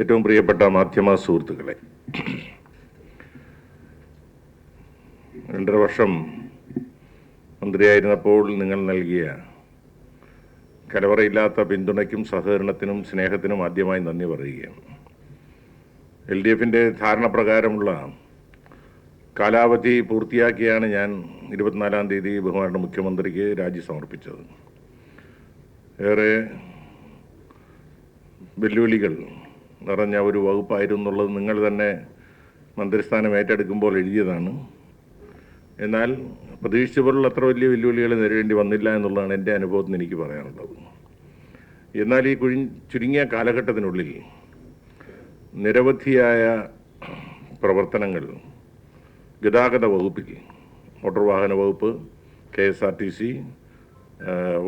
ഏറ്റവും പ്രിയപ്പെട്ട മാധ്യമ സുഹൃത്തുക്കളെ രണ്ടര വർഷം മന്ത്രിയായിരുന്നപ്പോൾ നിങ്ങൾ നൽകിയ കലവറയില്ലാത്ത പിന്തുണയ്ക്കും സഹകരണത്തിനും സ്നേഹത്തിനും ആദ്യമായി നന്ദി പറയുകയാണ്. എൽ ഡി എഫിന്റെ ധാരണ പ്രകാരമുള്ള കാലാവധി പൂർത്തിയാക്കിയാണ് ഞാൻ ഇരുപത്തിനാലാം തീയതി ബഹുമാന മുഖ്യമന്ത്രിക്ക് രാജി സമർപ്പിച്ചത്. ഏറെ വെല്ലുവിളികൾ നിറഞ്ഞ ഒരു വകുപ്പായിരുന്നു എന്നുള്ളത് നിങ്ങൾ തന്നെ മന്ത്രിസ്ഥാനം ഏറ്റെടുക്കുമ്പോൾ എഴുതിയതാണ്. എന്നാൽ പ്രതീക്ഷിച്ച പോലുള്ള അത്ര വലിയ വെല്ലുവിളികൾ നേരിടേണ്ടി വന്നില്ല എന്നുള്ളതാണ് എന്റെ അനുഭവത്തിന് എനിക്ക് പറയാനുള്ളത്. എന്നാൽ ഈ കുഴി ചുരുങ്ങിയ കാലഘട്ടത്തിനുള്ളിൽ നിരവധിയായ പ്രവർത്തനങ്ങൾ ഗതാഗത വകുപ്പിൽ മോട്ടോർ വാഹന വകുപ്പ് K S R T C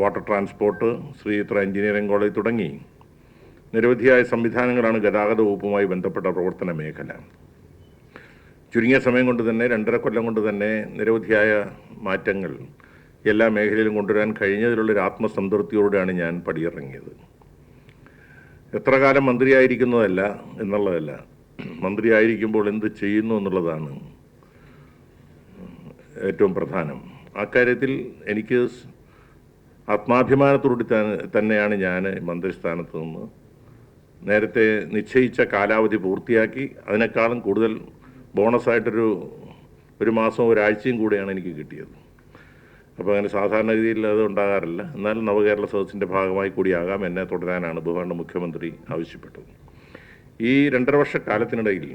water transport Sreechitra engineering college തുടങ്ങി നിരവധിയായ സംവിധാനങ്ങളാണ് ഗതാഗത വകുപ്പുമായി ബന്ധപ്പെട്ട പ്രവർത്തന മേഖല. ചുരുങ്ങിയ സമയം കൊണ്ട് തന്നെ രണ്ടര കൊല്ലം കൊണ്ട് തന്നെ നിരവധിയായ മാറ്റങ്ങൾ എല്ലാ മേഖലയിലും കൊണ്ടുവരാൻ കഴിഞ്ഞതിലുള്ളൊരു ആത്മസംതൃപ്തിയോടെയാണ് ഞാൻ പടിയിറങ്ങിയത്. എത്ര കാലം മന്ത്രിയായിരിക്കുന്നതല്ല എന്നുള്ളതല്ല മന്ത്രിയായിരിക്കുമ്പോൾ എന്ത് ചെയ്യുന്നു എന്നുള്ളതാണ് ഏറ്റവും പ്രധാനം. അക്കാര്യത്തിൽ എനിക്ക് ആത്മാഭിമാനത്തോടെ തന്നെയാണ് ഞാൻ മന്ത്രിസ്ഥാനത്ത് നിന്ന് നേരത്തെ നിശ്ചയിച്ച കാലാവധി പൂർത്തിയാക്കി. അതിനേക്കാളും കൂടുതൽ ബോണസായിട്ടൊരു ഒരു മാസവും ഒരാഴ്ചയും കൂടെയാണ് എനിക്ക് കിട്ടിയത്. അപ്പോൾ അങ്ങനെ സാധാരണഗതിയിൽ അത് ഉണ്ടാകാറില്ല. എന്നാൽ നവകേരള സദസ്സിന്റെ ഭാഗമായി കൂടിയാകാം. എന്നെ തുടരാനാണ് ബഹുമാന മുഖ്യമന്ത്രി ആവശ്യപ്പെട്ടത്. ഈ രണ്ടര വർഷ കാലത്തിനിടയിൽ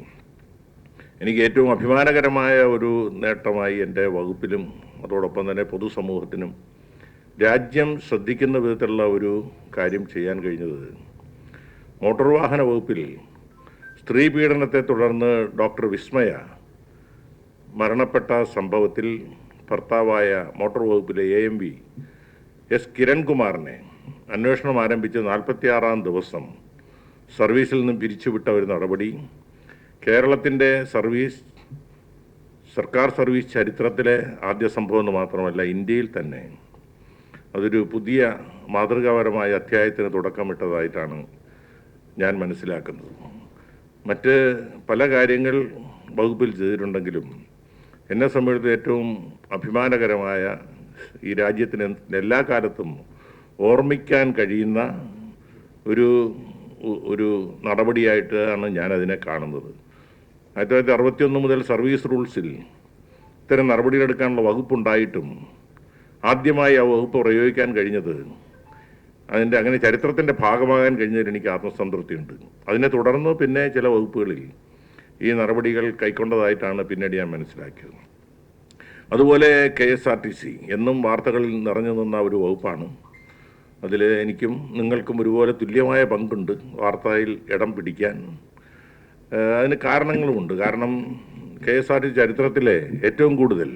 എനിക്ക് ഏറ്റവും അഭിമാനകരമായ ഒരു നേട്ടമായി എന്റെ വകുപ്പിലും അതോടൊപ്പം തന്നെ പൊതുസമൂഹത്തിനും രാജ്യം ശ്രദ്ധിക്കുന്ന വിധത്തിലുള്ള ഒരു കാര്യം ചെയ്യാൻ കഴിഞ്ഞത് മോട്ടോർ വാഹന വകുപ്പിൽ സ്ത്രീ പീഡനത്തെ തുടർന്ന് ഡോക്ടർ വിസ്മയ മരണപ്പെട്ട സംഭവത്തിൽ ഭർത്താവായ മോട്ടോർ വകുപ്പിലെ എ എം വി എസ് കിരൺകുമാറിനെ അന്വേഷണം ആരംഭിച്ച് നാൽപ്പത്തിയാറാം ദിവസം സർവീസിൽ നിന്നും പിരിച്ചുവിട്ട ഒരു നടപടി. കേരളത്തിന്റെ സർവീസ് സർക്കാർ സർവീസ് ചരിത്രത്തിലെ ആദ്യ സംഭവം എന്ന് മാത്രമല്ല ഇന്ത്യയിൽ തന്നെ. അതൊരു പുതിയ മാതൃകാപരമായ അധ്യായത്തിന് തുടക്കമിട്ടതായിട്ടാണ് ഞാൻ മനസ്സിലാക്കുന്നത്. മറ്റ് പല കാര്യങ്ങൾ വകുപ്പിൽ ചെയ്തിട്ടുണ്ടെങ്കിലും എന്നെ സംബന്ധിച്ച് ഏറ്റവും അഭിമാനകരമായ ഈ രാജ്യത്തിന് എല്ലാ കാലത്തും ഓർമ്മിക്കാൻ കഴിയുന്ന ഒരു ഒരു നടപടിയായിട്ടാണ് ഞാനതിനെ കാണുന്നത്. ആയിരത്തി തൊള്ളായിരത്തി അറുപത്തിയൊന്ന് മുതൽ സർവീസ് റൂൾസിൽ ഇത്തരം നടപടികളെടുക്കാനുള്ള വകുപ്പുണ്ടായിട്ടും ആദ്യമായി ആ വകുപ്പ് പ്രയോഗിക്കാൻ കഴിഞ്ഞത് അതിന്റെ അങ്ങനെ ചരിത്രത്തിന്റെ ഭാഗമാകാൻ കഴിഞ്ഞതിൽ എനിക്ക് ആത്മസംതൃപ്തിയുണ്ട്. അതിനെ തുടർന്ന് പിന്നെ ചില വകുപ്പുകളിൽ ഈ നടപടികൾ കൈക്കൊണ്ടതായിട്ടാണ് പിന്നീട് ഞാൻ മനസ്സിലാക്കിയത്. അതുപോലെ K S R T C എന്നും വാർത്തകളിൽ നിറഞ്ഞു നിന്ന ഒരു വകുപ്പാണ്. അതിൽ എനിക്കും നിങ്ങൾക്കും ഒരുപോലെ തുല്യമായ പങ്കുണ്ട് വാർത്തയിൽ ഇടം പിടിക്കാൻ. അതിന് കാരണങ്ങളുമുണ്ട്. കാരണം കെ എസ് ആർ ടി ചരിത്രത്തിലെ ഏറ്റവും കൂടുതൽ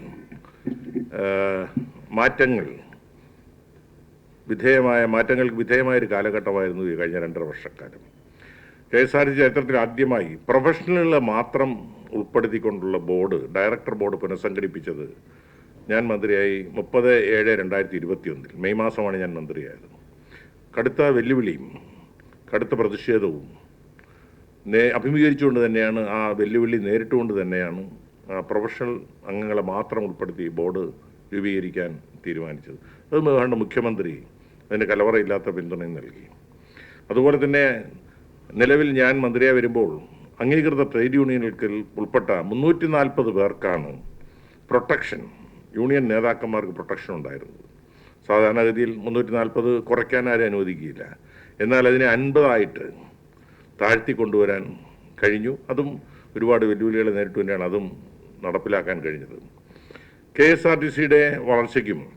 മാറ്റങ്ങൾ വിധേയമായ മാറ്റങ്ങൾക്ക് വിധേയമായ ഒരു കാലഘട്ടമായിരുന്നു ഈ കഴിഞ്ഞ രണ്ടര വർഷക്കാലം. കെ എസ് ആർ ടി ചരിത്രത്തിൽ ആദ്യമായി പ്രൊഫഷണലുകളെ മാത്രം ഉൾപ്പെടുത്തിക്കൊണ്ടുള്ള ബോർഡ് ഡയറക്ടർ ബോർഡ് പുനഃസംഘടിപ്പിച്ചത് ഞാൻ മന്ത്രിയായി മുപ്പത് ഏഴ് രണ്ടായിരത്തി ഇരുപത്തി ഒന്നിൽ മെയ് മാസമാണ് ഞാൻ മന്ത്രിയായത്. കടുത്ത വെല്ലുവിളിയും കടുത്ത പ്രതിഷേധവും നേ അഭിമുഖീകരിച്ചുകൊണ്ട് തന്നെയാണ് ആ വെല്ലുവിളി നേരിട്ടുകൊണ്ട് തന്നെയാണ് പ്രൊഫഷണൽ അംഗങ്ങളെ മാത്രം ഉൾപ്പെടുത്തി ബോർഡ് രൂപീകരിക്കാൻ തീരുമാനിച്ചത്. അത് മുഖ്യമന്ത്രി അതിന് കലവറയില്ലാത്ത പിന്തുണയും നൽകി. അതുപോലെ തന്നെ നിലവിൽ ഞാൻ മന്ത്രിയായി വരുമ്പോൾ അംഗീകൃത ട്രേഡ് യൂണിയനുകൾക്ക് ഉൾപ്പെട്ട മുന്നൂറ്റി നാൽപ്പത് പേർക്കാണ് പ്രൊട്ടക്ഷൻ യൂണിയൻ നേതാക്കന്മാർക്ക് പ്രൊട്ടക്ഷൻ ഉണ്ടായിരുന്നത്. സാധാരണഗതിയിൽ മുന്നൂറ്റി നാൽപ്പത് കുറയ്ക്കാൻ ആരും അനുവദിക്കുകയില്ല. എന്നാൽ അതിനെ അൻപതായിട്ട് താഴ്ത്തി കൊണ്ടുവരാൻ കഴിഞ്ഞു. അതും ഒരുപാട് വെല്ലുവിളികൾ നേരിട്ട് തന്നെയാണ് അതും നടപ്പിലാക്കാൻ കഴിഞ്ഞത്. കെ എസ് ആർ ടി സിയുടെ വളർച്ചയ്ക്കും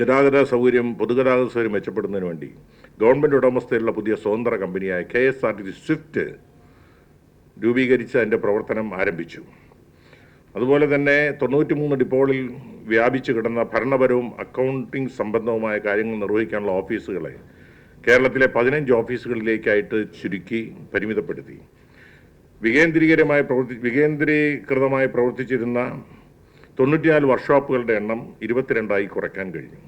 ഗതാഗത സൗകര്യം പൊതുഗതാഗത സൗകര്യം മെച്ചപ്പെടുന്നതിന് വേണ്ടി ഗവൺമെന്റ് ഉടമസ്ഥയിലുള്ള പുതിയ സ്വതന്ത്ര കമ്പനിയായ K S R T C swift രൂപീകരിച്ച് അതിന്റെ പ്രവർത്തനം ആരംഭിച്ചു. അതുപോലെ തന്നെ തൊണ്ണൂറ്റി മൂന്ന് ഡിപ്പോകളിൽ വ്യാപിച്ചു കിടന്ന ഭരണപരവും അക്കൗണ്ടിംഗ് സംബന്ധവുമായ കാര്യങ്ങൾ നിർവഹിക്കാനുള്ള ഓഫീസുകളെ കേരളത്തിലെ പതിനഞ്ച് ഓഫീസുകളിലേക്കായിട്ട് ചുരുക്കി പരിമിതപ്പെടുത്തി. വികേന്ദ്രീകരമായി പ്രവർത്തി വികേന്ദ്രീകൃതമായി പ്രവർത്തിച്ചിരുന്ന തൊണ്ണൂറ്റിനാല് വർക്ക്ഷോപ്പുകളുടെ എണ്ണം ഇരുപത്തിരണ്ടായി കുറയ്ക്കാൻ കഴിഞ്ഞു.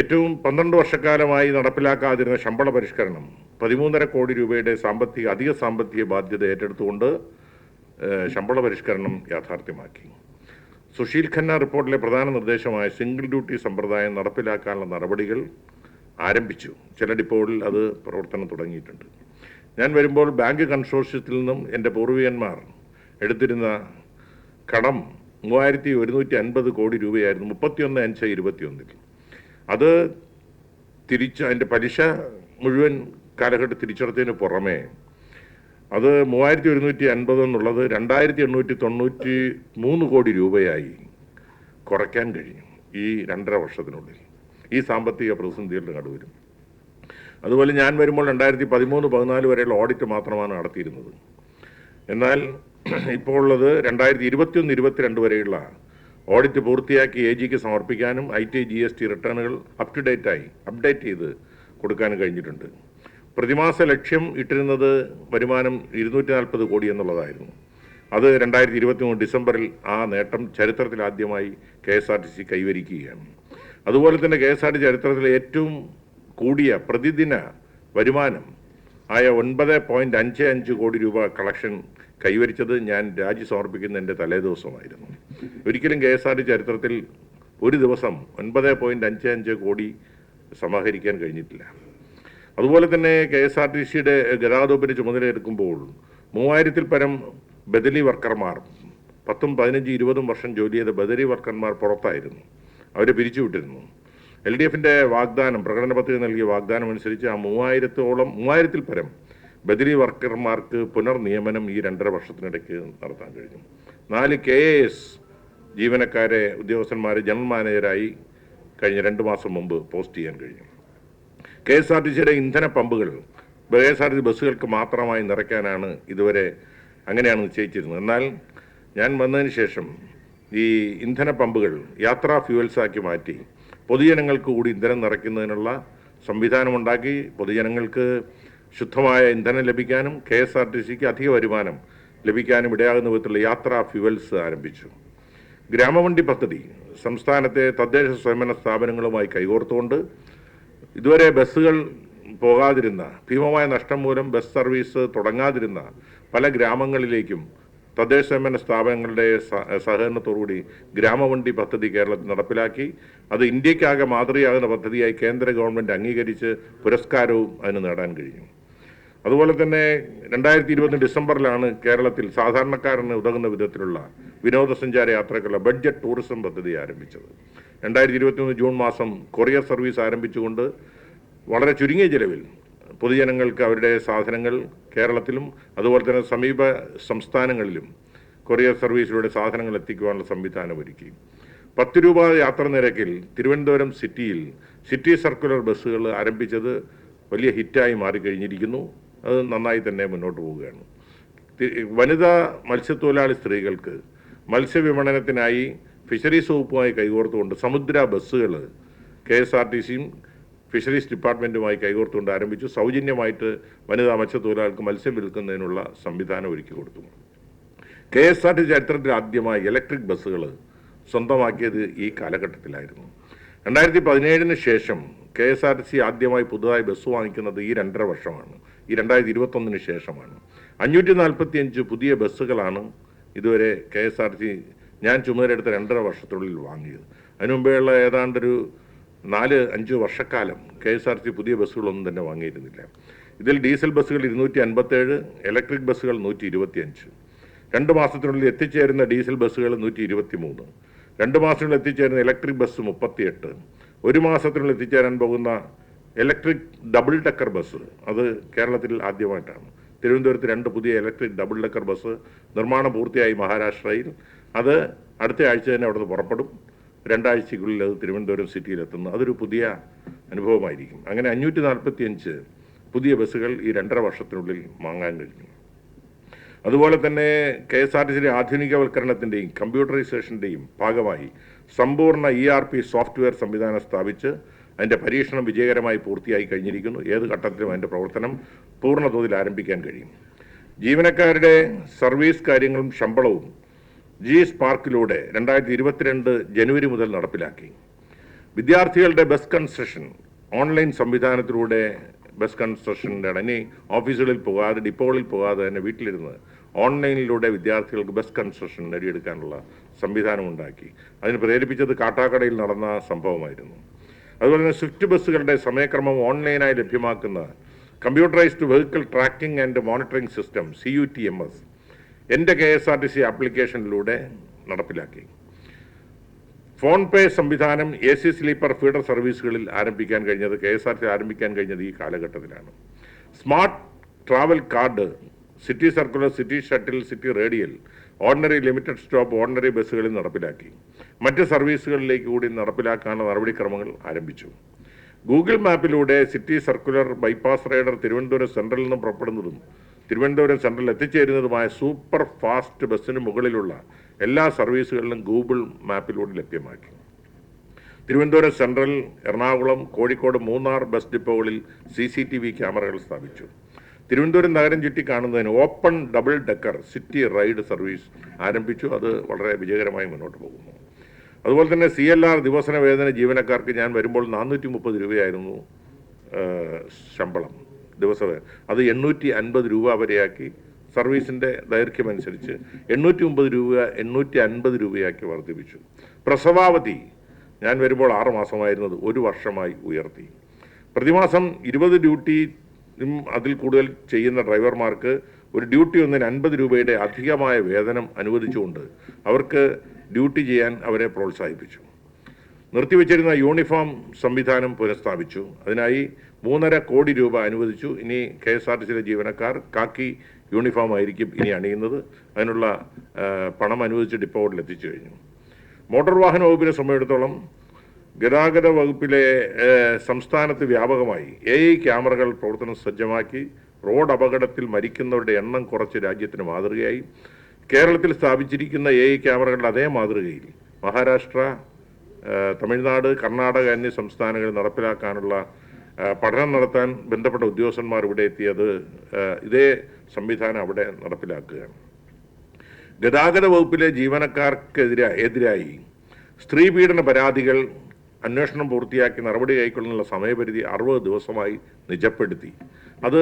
ഏറ്റവും പന്ത്രണ്ട് വർഷക്കാലമായി നടപ്പിലാക്കാതിരുന്ന ശമ്പള പരിഷ്കരണം പതിമൂന്നര കോടി രൂപയുടെ സാമ്പത്തിക അധിക സാമ്പത്തിക ബാധ്യത ഏറ്റെടുത്തുകൊണ്ട് ശമ്പള പരിഷ്കരണം യാഥാർത്ഥ്യമാക്കി. സുശീൽ ഖന്ന റിപ്പോർട്ടിലെ പ്രധാന നിർദ്ദേശമായ സിംഗിൾ ഡ്യൂട്ടി സമ്പ്രദായം നടപ്പിലാക്കാനുള്ള നടപടികൾ ആരംഭിച്ചു. ചില ഡിപ്പോകളിൽ അത് പ്രവർത്തനം തുടങ്ങിയിട്ടുണ്ട്. ഞാൻ വരുമ്പോൾ ബാങ്ക് കൺസോർഷ്യത്തിൽ നിന്നും എന്റെ പൂർവികന്മാർ എടുത്തിരുന്ന കടം മൂവായിരത്തി ഒരുന്നൂറ്റി അൻപത് കോടി രൂപയായിരുന്നു മുപ്പത്തിയൊന്ന് അഞ്ച് ഇരുപത്തിയൊന്നിൽ. അത് തിരിച്ച് അതിന്റെ പലിശ മുഴുവൻ കാലഘട്ടം തിരിച്ചടച്ചതിന് പുറമേ അത് മൂവായിരത്തി ഒരുന്നൂറ്റി അൻപത് എന്നുള്ളത് രണ്ടായിരത്തി എണ്ണൂറ്റി തൊണ്ണൂറ്റി മൂന്ന് കോടി രൂപയായി കുറയ്ക്കാൻ കഴിഞ്ഞു ഈ രണ്ടര വർഷത്തിനുള്ളിൽ. ഈ സാമ്പത്തിക പ്രതിസന്ധികളുടെ നടുവിലും. അതുപോലെ ഞാൻ വരുമ്പോൾ രണ്ടായിരത്തി പതിമൂന്ന് പതിനാല് വരെയുള്ള ഓഡിറ്റ് മാത്രമാണ് നടത്തിയിരുന്നത്. എന്നാൽ ഇപ്പോൾ ഉള്ളത് രണ്ടായിരത്തി ഇരുപത്തിയൊന്ന് ഇരുപത്തിരണ്ട് വരെയുള്ള ഓഡിറ്റ് പൂർത്തിയാക്കി എ ജിക്ക് സമർപ്പിക്കാനും I T G S T റിട്ടേണുകൾ up to ഡേറ്റായി അപ്ഡേറ്റ് ചെയ്ത് കൊടുക്കാനും കഴിഞ്ഞിട്ടുണ്ട്. പ്രതിമാസ ലക്ഷ്യം ഇട്ടിരുന്നത് വരുമാനം ഇരുന്നൂറ്റി നാൽപ്പത് കോടി എന്നുള്ളതായിരുന്നു. അത് രണ്ടായിരത്തി ഇരുപത്തി മൂന്ന് ഡിസംബറിൽ ആ നേട്ടം ചരിത്രത്തിൽ ആദ്യമായി K S R T C കൈവരിക്കുകയാണ്. അതുപോലെ തന്നെ കെ എസ് ആർ ടി ചരിത്രത്തിലെ ഏറ്റവും കൂടിയ പ്രതിദിന വരുമാനം ആയ ഒൻപത് പോയിന്റ് അഞ്ച് അഞ്ച് കോടി രൂപ കളക്ഷൻ കൈവരിച്ചത് ഞാൻ രാജി സമർപ്പിക്കുന്ന എന്റെ തലേദിവസമായിരുന്നു. ഒരിക്കലും കെ എസ് ആർ ടി ചരിത്രത്തിൽ ഒരു ദിവസം ഒൻപത് പോയിന്റ് അഞ്ച് അഞ്ച് കോടി സമാഹരിക്കാൻ കഴിഞ്ഞിട്ടില്ല. അതുപോലെ തന്നെ കെ എസ് ആർ ടി സിയുടെ ഗതാഗതത്തിന് ചുമതലയെടുക്കുമ്പോൾ മൂവായിരത്തിൽ പരം ബദലി വർക്കർമാർ പത്തും പതിനഞ്ച് ഇരുപതും വർഷം ജോലി ചെയ്ത ബദലി വർക്കർമാർ പുറത്തായിരുന്നു. അവരെ പിരിച്ചുവിട്ടിരുന്നു. എൽ ഡി എഫിന്റെ വാഗ്ദാനം പ്രകടന പത്രിക നൽകിയ വാഗ്ദാനം അനുസരിച്ച് ആ മൂവായിരത്തോളം മൂവായിരത്തിൽ പരം ബദലി വർക്കർമാർക്ക് പുനർനിയമനം ഈ രണ്ടര വർഷത്തിനിടയ്ക്ക് നടത്താൻ കഴിഞ്ഞു. നാല് കെ എ എസ് ജീവനക്കാരെ ഉദ്യോഗസ്ഥന്മാരെ ജനറൽ മാനേജരായി കഴിഞ്ഞ രണ്ട് മാസം മുമ്പ് പോസ്റ്റ് ചെയ്യാൻ കഴിഞ്ഞു. കെ എസ് ആർ ടി സിയുടെ ഇന്ധന പമ്പുകൾ K S R T C ബസ്സുകൾക്ക് മാത്രമായി നിറയ്ക്കാനാണ് ഇതുവരെ അങ്ങനെയാണ് നിശ്ചയിച്ചിരുന്നത്. എന്നാൽ ഞാൻ വന്നതിന് ശേഷം ഈ ഇന്ധന പമ്പുകൾ യാത്രാ ഫ്യൂവൽസാക്കി മാറ്റി പൊതുജനങ്ങൾക്ക് കൂടി ഇന്ധനം നിറയ്ക്കുന്നതിനുള്ള സംവിധാനമുണ്ടാക്കി പൊതുജനങ്ങൾക്ക് ശുദ്ധമായ ഇന്ധനം ലഭിക്കാനും കെ എസ് ആർ ടി സിക്ക് അധിക വരുമാനം ലഭിക്കാനും ഇടയാകുന്ന വിധത്തിലുള്ള യാത്രാ ഫ്യുവൽസ് ആരംഭിച്ചു. ഗ്രാമവണ്ടി പദ്ധതി സംസ്ഥാനത്തെ തദ്ദേശ സ്വയംഭരണ സ്ഥാപനങ്ങളുമായി കൈകോർത്തുകൊണ്ട് ഇതുവരെ ബസ്സുകൾ പോകാതിരുന്ന ഭീമമായ നഷ്ടം മൂലം ബസ് സർവീസ് തുടങ്ങാതിരുന്ന പല ഗ്രാമങ്ങളിലേക്കും തദ്ദേശ സ്വയംഭരണ സ്ഥാപനങ്ങളുടെ സഹകരണത്തോടുകൂടി ഗ്രാമവണ്ടി പദ്ധതി കേരളത്തിൽ നടപ്പിലാക്കി. അത് ഇന്ത്യക്കാകെ മാതൃകയാകുന്ന പദ്ധതിയായി കേന്ദ്ര ഗവൺമെന്റ് അംഗീകരിച്ച് പുരസ്കാരവും അതിന് നേടാൻ കഴിഞ്ഞു അതുപോലെ തന്നെ രണ്ടായിരത്തി ഇരുപത് ഡിസംബറിലാണ് കേരളത്തിൽ സാധാരണക്കാരന് ഉതകുന്ന വിധത്തിലുള്ള വിനോദസഞ്ചാര യാത്രക്കുള്ള ബഡ്ജറ്റ് ടൂറിസം പദ്ധതി ആരംഭിച്ചത്. രണ്ടായിരത്തി ഇരുപത്തിമൂന്ന് ജൂൺ മാസം കൊറിയർ സർവീസ് ആരംഭിച്ചുകൊണ്ട് വളരെ ചുരുങ്ങിയ ചിലവിൽ പൊതുജനങ്ങൾക്ക് അവരുടെ സാധനങ്ങൾ കേരളത്തിലും അതുപോലെ തന്നെ സമീപ സംസ്ഥാനങ്ങളിലും കൊറിയർ സർവീസിലൂടെ സാധനങ്ങൾ എത്തിക്കുവാനുള്ള സംവിധാനം ഒരുക്കി. പത്ത് രൂപ യാത്ര നിരക്കിൽ തിരുവനന്തപുരം സിറ്റിയിൽ സിറ്റി സർക്കുലർ ബസ്സുകൾ ആരംഭിച്ചത് വലിയ ഹിറ്റായി മാറിക്കഴിഞ്ഞിരിക്കുന്നു. അത് നന്നായി തന്നെ മുന്നോട്ട് പോവുകയാണ്. വനിതാ മത്സ്യത്തൊഴിലാളി സ്ത്രീകൾക്ക് മത്സ്യവിപണനത്തിനായി ഫിഷറീസ് വകുപ്പുമായി കൈകോർത്തുകൊണ്ട് സമുദ്ര ബസ്സുകൾ കെ എസ് ആർ ടി സിയും ഫിഷറീസ് ഡിപ്പാർട്ട്മെന്റുമായി കൈകോർത്തുകൊണ്ട് ആരംഭിച്ചു. സൗജന്യമായിട്ട് വനിതാ മത്സ്യത്തൊഴിലാളികൾക്ക് മത്സ്യം വിൽക്കുന്നതിനുള്ള സംവിധാനം ഒരുക്കി കൊടുത്തു. കെ എസ് ആർ ടി ചരിത്രത്തിൽ ആദ്യമായി ഇലക്ട്രിക് ബസ്സുകൾ സ്വന്തമാക്കിയത് ഈ കാലഘട്ടത്തിലായിരുന്നു. രണ്ടായിരത്തി പതിനേഴിന് ശേഷം K S R T C ആദ്യമായി പുതുതായി ബസ് വാങ്ങിക്കുന്നത് ഈ രണ്ടര വർഷമാണ്. ഈ രണ്ടായിരത്തി ഇരുപത്തൊന്നിന് ശേഷമാണ്. അഞ്ഞൂറ്റി നാൽപ്പത്തി അഞ്ച് പുതിയ ബസ്സുകളാണ് ഇതുവരെ കെ എസ് ആർ ടി ഞാൻ ചുമതലയെടുത്ത രണ്ടര വർഷത്തിനുള്ളിൽ വാങ്ങിയത്. അതിനു മുമ്പേയുള്ള ഏതാണ്ടൊരു നാല് അഞ്ച് വർഷക്കാലം കെ എസ് ആർ ടി പുതിയ ബസ്സുകളൊന്നും തന്നെ വാങ്ങിയിരുന്നില്ല. ഇതിൽ ഡീസൽ ബസ്സുകൾ ഇരുന്നൂറ്റി അൻപത്തേഴ് ഇലക്ട്രിക് ബസ്സുകൾ നൂറ്റി ഇരുപത്തിയഞ്ച് രണ്ട് മാസത്തിനുള്ളിൽ എത്തിച്ചേരുന്ന ഡീസൽ ബസ്സുകൾ നൂറ്റി ഇരുപത്തി മൂന്ന് രണ്ട് മാസത്തിനുള്ളിൽ എത്തിച്ചേരുന്ന ഇലക്ട്രിക് ബസ് മുപ്പത്തിയെട്ട്. ഒരു മാസത്തിനുള്ളിൽ എത്തിച്ചേരാൻ പോകുന്ന ഇലക്ട്രിക് ഡബിൾ ഡെക്കർ ബസ് അത് കേരളത്തിൽ ആദ്യമായിട്ടാണ്. തിരുവനന്തപുരത്ത് രണ്ട് പുതിയ ഇലക്ട്രിക് ഡബിൾ ഡെക്കർ ബസ് നിർമ്മാണം പൂർത്തിയായി മഹാരാഷ്ട്രയിൽ. അത് അടുത്ത ആഴ്ച തന്നെ അവിടുന്ന് പുറപ്പെടും. രണ്ടാഴ്ചയ്ക്കുള്ളിൽ അത് തിരുവനന്തപുരം സിറ്റിയിലെത്തുന്നു അതൊരു പുതിയ അനുഭവമായിരിക്കും. അങ്ങനെ അഞ്ഞൂറ്റി നാൽപ്പത്തിയഞ്ച് പുതിയ ബസ്സുകൾ ഈ രണ്ടര വർഷത്തിനുള്ളിൽ വാങ്ങാൻ കഴിഞ്ഞു. അതുപോലെ തന്നെ കെ എസ് ആർ ടി സിയുടെ ആധുനികവൽക്കരണത്തിന്റെയും കമ്പ്യൂട്ടറൈസേഷന്റെയും ഭാഗമായി സമ്പൂർണ ഇ ആർ പി സോഫ്റ്റ്വെയർ സംവിധാനം സ്ഥാപിച്ച് അതിന്റെ പരീക്ഷണം വിജയകരമായി പൂർത്തിയായി കഴിഞ്ഞിരിക്കുന്നു. ഏത് ഘട്ടത്തിലും അതിന്റെ പ്രവർത്തനം പൂർണതോതിൽ ആരംഭിക്കാൻ കഴിയും. ജീവനക്കാരുടെ സർവീസ് കാര്യങ്ങളും ശമ്പളവും ജി സ്പാർക്കിലൂടെ രണ്ടായിരത്തി ഇരുപത്തിരണ്ട് ജനുവരി മുതൽ നടപ്പിലാക്കി. വിദ്യാർത്ഥികളുടെ ബസ് കൺസ്ട്രക്ഷൻ ഓൺലൈൻ സംവിധാനത്തിലൂടെ ബസ് കൺസ്ട്രക്ഷന്റെ ഇനി ഓഫീസുകളിൽ പോകാതെ ഡിപ്പോകളിൽ പോകാതെ തന്നെ വീട്ടിലിരുന്ന് ഓൺലൈനിലൂടെ വിദ്യാർത്ഥികൾക്ക് ബസ് കൺസ്ട്രക്ഷൻ നേടിയെടുക്കാനുള്ള സംവിധാനം ഉണ്ടാക്കി. അതിന് പ്രേരിപ്പിച്ചത് കാട്ടാക്കടയിൽ നടന്ന സംഭവമായിരുന്നു. അതുപോലെ തന്നെ സ്വിഫ്റ്റ് ബസ്സുകളുടെ സമയക്രമം ഓൺലൈനായി ലഭ്യമാക്കുന്ന computerised vehicle tracking and monitoring system C U T M S എന്റെ K S R T C ആപ്ലിക്കേഷനിലൂടെ നടപ്പിലാക്കി. ഫോൺ പേ സംവിധാനം എ സി സ്ലീപ്പർ ഫീഡർ സർവീസുകളിൽ ആരംഭിക്കാൻ കഴിഞ്ഞത് കെ എസ് ആർ ടി ആരംഭിക്കാൻ കഴിഞ്ഞത് ഈ കാലഘട്ടത്തിലാണ്. Smart travel card city circular city shuttle city radial ordinary limited stop ordinary ബസ്സുകളിൽ നടപ്പിലാക്കി. മറ്റ് സർവീസുകളിലേക്ക് കൂടി നടപ്പിലാക്കാനുള്ള നടപടിക്രമങ്ങൾ ആരംഭിച്ചു. Google മാപ്പിലൂടെ city circular bypass rider Thiruvananthapuram സെൻട്രലിൽ നിന്നും പുറപ്പെടുന്നതും തിരുവനന്തപുരം സെൻട്രലിൽ എത്തിച്ചേരുന്നതുമായ സൂപ്പർ ഫാസ്റ്റ് ബസ്സിന് മുകളിലുള്ള എല്ലാ സർവീസുകളിലും ഗൂഗിൾ മാപ്പിലൂടെ ലഭ്യമാക്കി. തിരുവനന്തപുരം സെൻട്രൽ എറണാകുളം കോഴിക്കോട് മൂന്നാർ ബസ് ഡിപ്പോകളിൽ സി സി ടി വി ക്യാമറകൾ സ്ഥാപിച്ചു. തിരുവനന്തപുരം നഗരം ചുറ്റി കാണുന്നതിന് open double decker city ride service ആരംഭിച്ചു. അത് വളരെ വിജയകരമായി മുന്നോട്ട് പോകുന്നു. അതുപോലെ തന്നെ സി എൽ ആർ ദിവസന വേതന ജീവനക്കാർക്ക് ഞാൻ വരുമ്പോൾ നാനൂറ്റി മുപ്പത് രൂപയായിരുന്നു ശമ്പളം. ദിവസവേ അത് എണ്ണൂറ്റി അൻപത് രൂപ വരെയാക്കി സർവീസിന്റെ ദൈർഘ്യമനുസരിച്ച് എണ്ണൂറ്റി മുപ്പത് രൂപ എണ്ണൂറ്റി അൻപത് രൂപയാക്കി വർദ്ധിപ്പിച്ചു. പ്രസവാവധി ഞാൻ വരുമ്പോൾ ആറ് മാസമായിരുന്നത് ഒരു വർഷമായി ഉയർത്തി. പ്രതിമാസം ഇരുപത് ഡ്യൂട്ടിയും അതിൽ കൂടുതൽ ചെയ്യുന്ന ഡ്രൈവർമാർക്ക് ഒരു ഡ്യൂട്ടി ഒന്നിന് അൻപത് രൂപയുടെ അധികമായ വേതനം അനുവദിച്ചുകൊണ്ട് അവർക്ക് ഡ്യൂട്ടി ചെയ്യാൻ അവരെ പ്രോത്സാഹിപ്പിച്ചു. നിർത്തിവെച്ചിരുന്ന യൂണിഫോം സംവിധാനം പുനഃസ്ഥാപിച്ചു. അതിനായി മൂന്നര കോടി രൂപ അനുവദിച്ചു. ഇനി കെ എസ് ആർ ടി സിയിലെ ജീവനക്കാർ കാക്കി യൂണിഫോം ആയിരിക്കും ഇനി അണിയുന്നത്. അതിനുള്ള പണം അനുവദിച്ച് ഡിപ്പോകളിൽ എത്തിച്ചു കഴിഞ്ഞു. മോട്ടോർ വാഹന വകുപ്പിനെ സംബന്ധിച്ചിടത്തോളം ഗതാഗത വകുപ്പിലെ സംസ്ഥാനത്ത് വ്യാപകമായി എ ഐ ക്യാമറകൾ പ്രവർത്തനം സജ്ജമാക്കി. റോഡ് അപകടത്തിൽ മരിക്കുന്നവരുടെ എണ്ണം കുറച്ച് രാജ്യത്തിന് മാതൃകയായി. കേരളത്തിൽ സ്ഥാപിച്ചിരിക്കുന്ന എ ഐ ക്യാമറകളുടെ അതേ മാതൃകയിൽ മഹാരാഷ്ട്ര തമിഴ്നാട് കർണാടക എന്നീ സംസ്ഥാനങ്ങളിൽ നടപ്പിലാക്കാനുള്ള പഠനം നടത്താൻ ബന്ധപ്പെട്ട ഉദ്യോഗസ്ഥന്മാർ ഇവിടെ എത്തിയത് ഇതേ സംവിധാനം അവിടെ നടപ്പിലാക്കുകയാണ്. ഗതാഗത വകുപ്പിലെ ജീവനക്കാർക്കെതിരായി എതിരായി സ്ത്രീ പീഡന പരാതികൾ അന്വേഷണം പൂർത്തിയാക്കി നടപടി കൈക്കൊള്ളാനുള്ള സമയപരിധി അറുപത് ദിവസമായി നിജപ്പെടുത്തി. അത്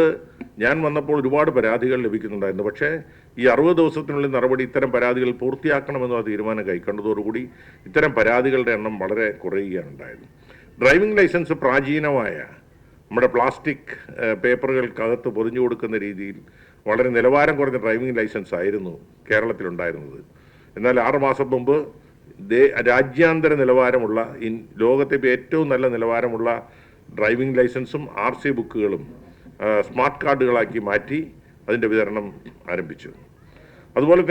ഞാൻ വന്നപ്പോൾ ഒരുപാട് പരാതികൾ ലഭിക്കുന്നുണ്ടായിരുന്നു. പക്ഷേ ഈ അറുപത് ദിവസത്തിനുള്ളിൽ നടപടി ഇത്തരം പരാതികൾ പൂർത്തിയാക്കണമെന്നുള്ള തീരുമാനം കൈക്കൊണ്ടതോടുകൂടി ഇത്തരം പരാതികളുടെ എണ്ണം വളരെ കുറയുകയാണ് ഉണ്ടായത് ഡ്രൈവിംഗ് ലൈസൻസ് പ്രാചീനമായ നമ്മുടെ പ്ലാസ്റ്റിക് പേപ്പറുകൾക്കകത്ത് പൊതിഞ്ഞു കൊടുക്കുന്ന രീതിയിൽ വളരെ നിലവാരം കുറഞ്ഞ ഡ്രൈവിംഗ് ലൈസൻസ് ആയിരുന്നു കേരളത്തിലുണ്ടായിരുന്നത്. എന്നാൽ ആറ് മാസം മുമ്പ് രാജ്യാന്തര നിലവാരമുള്ള ഇൻ ലോകത്തെ ഏറ്റവും നല്ല നിലവാരമുള്ള ഡ്രൈവിംഗ് ലൈസൻസും ആർ സി ബുക്കുകളും സ്മാർട്ട് കാർഡുകളാക്കി മാറ്റി അതിന്റെ വിതരണം ആരംഭിച്ചു. അതുപോലെ